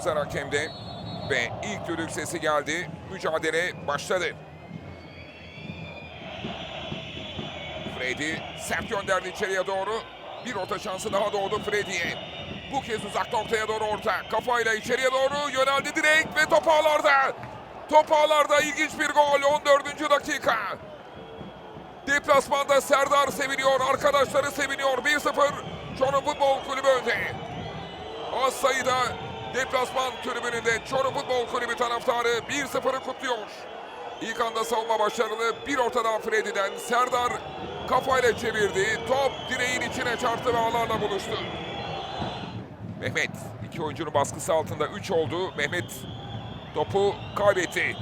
gözler hakemde. Ve ilk düdük sesi geldi. Mücadele başladı. Freddy sert gönderdi içeriye doğru. Bir orta şansı daha doğdu Freddy'ye. Bu kez uzak noktaya doğru orta. Kafayla içeriye doğru yöneldi direkt ve top ağlarda. Top ağlarda ilginç bir gol 14. dakika. Deplasmanda Serdar seviniyor, arkadaşları seviniyor. 1-0 Çorum Futbol Kulübü önde. Az sayıda deplasman tribününde Çorum Futbol Kulübü taraftarı 1-0'ı kutluyor. İlk anda savunma başarılı. Bir ortadan Freddy'den Serdar kafayla çevirdi. Top direğin içine çarptı ve ağlarla buluştu. Mehmet iki oyuncunun baskısı altında 3 oldu. Mehmet topu kaybetti.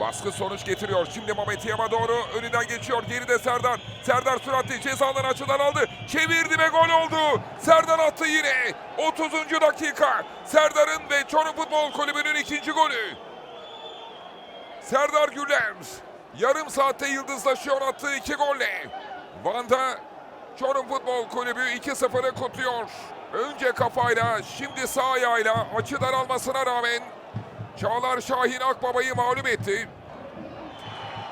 Baskı sonuç getiriyor. Şimdi Mehmet Yama doğru önünden geçiyor. Geride Serdar. Serdar süratli cezadan açıdan aldı. Çevirdi ve gol oldu. Serdar attı yine. 30. dakika. Serdar'ın ve Çorum Futbol Kulübü'nün ikinci golü. Serdar Güler yarım saatte yıldızlaşıyor attığı iki golle. Van'da Çorum Futbol Kulübü 2-0'ı kutluyor. Önce kafayla şimdi sağ ayağıyla açı daralmasına rağmen Çağlar Şahin Akbaba'yı mağlup etti.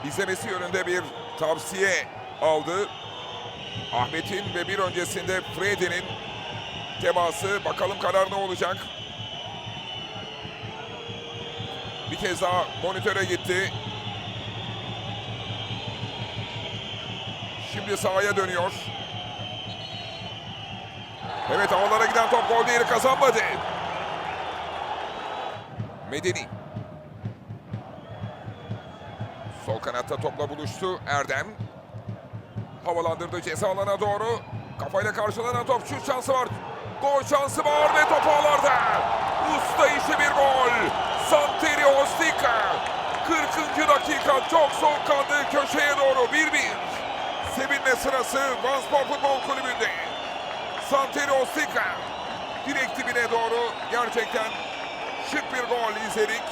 İzlemesi yönünde bir tavsiye aldı. Ahmet'in ve bir öncesinde Freddy'nin teması. Bakalım karar ne olacak. Bir kez daha monitöre gitti. Şimdi sahaya dönüyor. Evet havalara giden top gol değeri kazanmadı. Medeni. Sol kanatta topla buluştu Erdem. Havalandırdı ceza alana doğru. Kafayla karşılanan top şut şansı var. Gol şansı var ve top ağlarda. Usta işi bir gol. Santeri Ostika. 40. dakika çok soğukkanlı köşeye doğru 1-1. Sevinme sırası Vanspor Futbol Kulübü'nde. Santeri Ostika. Direkt dibine doğru gerçekten şık bir gol izledik.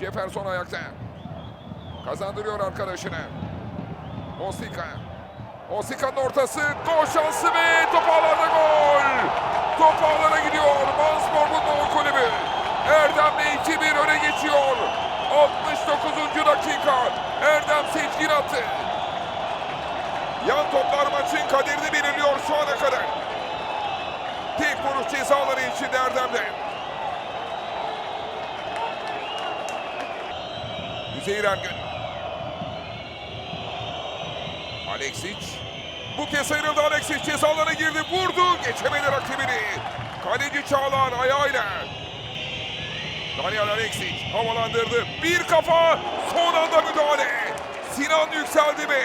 Jefferson ayakta. Kazandırıyor arkadaşına. Osika. Osika'nın ortası. Gol şansı ve top ağlarda gol. Top ağlara gidiyor. Manspor Futbol Kulübü. Erdem'le 2-1 öne geçiyor. 69. dakika. Erdem seçkin attı. Yan toplar maçın kaderini belirliyor şu ana kadar. Tek vuruş cezaları içinde Erdem'de. Üzeyir Ergün. Alexic. Bu kez ayrıldı Alexic cezalarına girdi. Vurdu. Geçemedi rakibini. Kaleci Çağlar ayağıyla. Daniel Alexic havalandırdı. Bir kafa. Son anda müdahale. Sinan yükseldi ve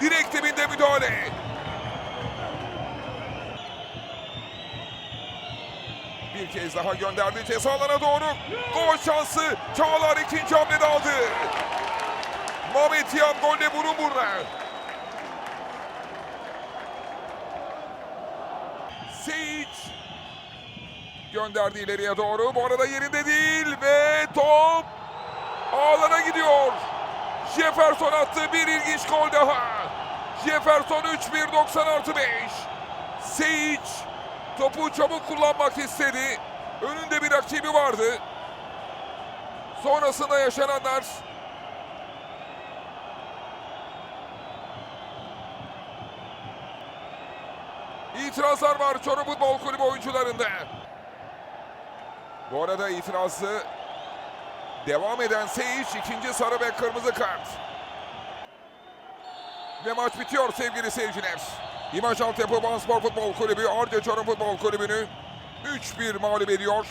direkt dibinde müdahale. Bir kez daha gönderdi cezalara doğru. Gol şansı. Çağlar ikinci hamlede aldı. Mehmet Yam golle burun buruna. Seyit gönderdi ileriye doğru. Bu arada yerinde değil ve top ağlara gidiyor. Jefferson attı bir ilginç gol daha. Jefferson 3-1 90 artı 5. Seyit topu çabuk kullanmak istedi. Önünde bir rakibi vardı. Sonrasında yaşananlar İtirazlar var Çorum Futbol Kulübü oyuncularında. Bu arada itirazı devam eden Seyiş ikinci sarı ve kırmızı kart. Ve maç bitiyor sevgili seyirciler. İmaj Altyapı Banspor Futbol Kulübü Arca Çorum Futbol Kulübü'nü 3-1 mağlup ediyor.